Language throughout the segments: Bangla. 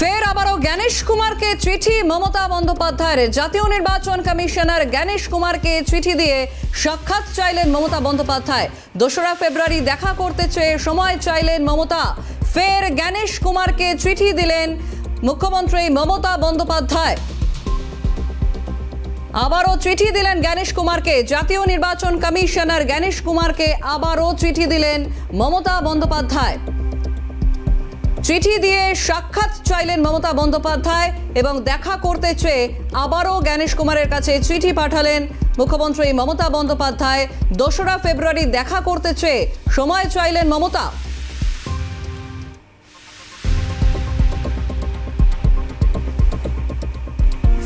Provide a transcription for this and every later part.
ফের আবারও জ্ঞানেশ কুমারকে চিঠি মমতা বন্দ্যোপাধ্যায়ের। জাতীয় নির্বাচন কমিশনার জ্ঞানেশ কুমারকে চিঠি দিয়ে সাক্ষাৎ চাইলেন মমতা বন্দ্যোপাধ্যায়। দোসরা ফেব্রুয়ারি দেখা করতে চেয়ে সময় চাইলেন মমতা। ফের জ্ঞানেশ কুমারকে চিঠি দিলেন মুখ্যমন্ত্রী মমতা বন্দ্যোপাধ্যায়। আবারও চিঠি দিলেন জ্ঞানেশ কুমারকে। জাতীয় নির্বাচন কমিশনার জ্ঞানেশ কুমারকে আবারও চিঠি দিলেন মমতা বন্দ্যোপাধ্যায়। চিঠি দিয়ে সাক্ষাৎ চাইলেন মমতা বন্দ্যোপাধ্যায় এবং দেখা করতে চেয়ে আবারও জ্ঞানেশ কুমারের কাছে চিঠি পাঠালেন মুখ্যমন্ত্রী মমতা বন্দ্যোপাধ্যায়। দোসরা ফেব্রুয়ারি দেখা করতে চেয়ে সময় চাইলেন মমতা।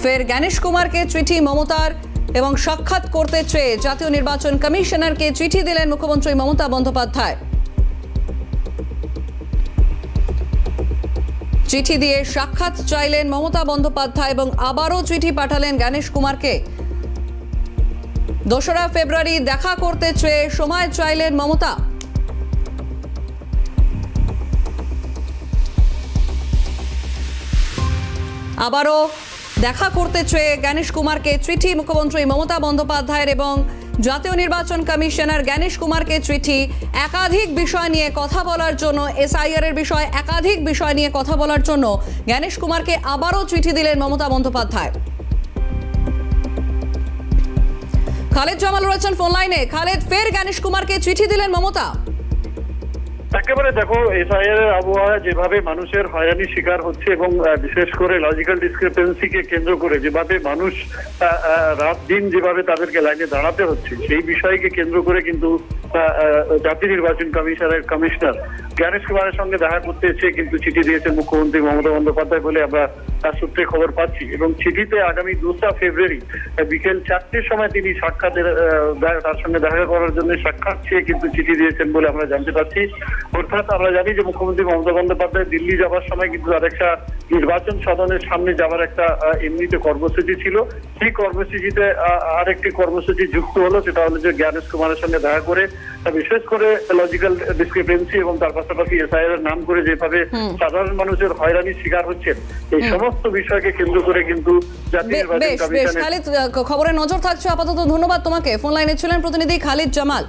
ফের জ্ঞানেশ কুমারকে চিঠি মমতার এবং সাক্ষাৎ করতে চেয়ে জাতীয় নির্বাচন কমিশনারকে চিঠি দিলেন মুখ্যমন্ত্রী মমতা বন্দ্যোপাধ্যায়। চিঠি দিয়ে সাক্ষাৎ চাইলেন মমতা বন্দ্যোপাধ্যায় এবং আবারও চিঠি পাঠালেন জ্ঞানেশ কুমারকে। দোসরা ফেব্রুয়ারি দেখা করতে চেয়ে সময় চাইলেন মমতা। আবারও দেখা করতে চেয়ে জ্ঞানেশ কুমারকে চিঠি, মুখ্যমন্ত্রী মমতা বন্দ্যোপাধ্যায়ের এবং জাতীয় নির্বাচন কমিশনার জ্ঞানেশ কুমারকে চিঠি। একাধিক বিষয় নিয়ে কথা বলার জন্য, এসআইআর এর বিষয়, একাধিক বিষয় নিয়ে কথা বলার জন্য জ্ঞানেশ কুমারকে আবারও চিঠি দিলেন মমতা বন্দ্যোপাধ্যায়। খালেদ জামাল রয়েছেন ফোন লাইনে খালেদ, ফের জ্ঞানেশ কুমারকে চিঠি দিলেন মমতা? একেবারে দেখো, এসআইআর এর আবহাওয়া যেভাবে মানুষের হয়রানির শিকার হচ্ছে এবং বিশেষ করে লজিক্যাল ডিসক্রিপেন্সিকে কেন্দ্র করে যেভাবে মানুষ রাত দিন যেভাবে তাদেরকে লাইনে দাঁড়াতে হচ্ছে, সেই বিষয়কে কেন্দ্র করে কিন্তু জাতীয় নির্বাচন কমিশনের কমিশনার জ্ঞানেশ কুমারের সঙ্গে দেখা করতে এসে কিন্তু চিঠি দিয়েছেন মুখ্যমন্ত্রী মমতা বন্দ্যোপাধ্যায় বলে আমরা তার সূত্রে খবর পাচ্ছি এবং চিঠিতে আগামী দোসরা ফেব্রুয়ারি বিকেল চারটের সময় তিনি সাক্ষাতের তার সঙ্গে দেখা করার জন্য সাক্ষাৎ চেয়ে কিন্তু চিঠি দিয়েছেন বলে আমরা জানতে পারছি। অর্থাৎ আমরা জানি যে মুখ্যমন্ত্রী মমতা বন্দ্যোপাধ্যায় দিল্লি যাওয়ার সময় কিন্তু তার একটা নির্বাচন সদনের সামনে যাওয়ার একটা এমনিতে কর্মসূচি ছিল। সেই কর্মসূচিতে আরেকটি কর্মসূচি যুক্ত হলো সেটা হলো যে জ্ঞানেশ কুমারের সঙ্গে দেখা করে বিশেষ করে লজিক্যাল ডিসক্রিপেন্সি এবং তার পাশাপাশি এসআইআর নাম করে যেভাবে সাধারণ মানুষের হয়রানির শিকার হচ্ছেন এই সমস্ত বিষয়কে কেন্দ্র করে কিন্তু জাতীয় খালিদ খবরে নজর থাকছে আপাতত ধন্যবাদ তোমাকে। ফোন লাইনে ছিলেন প্রতিনিধি খালিদ জামাল।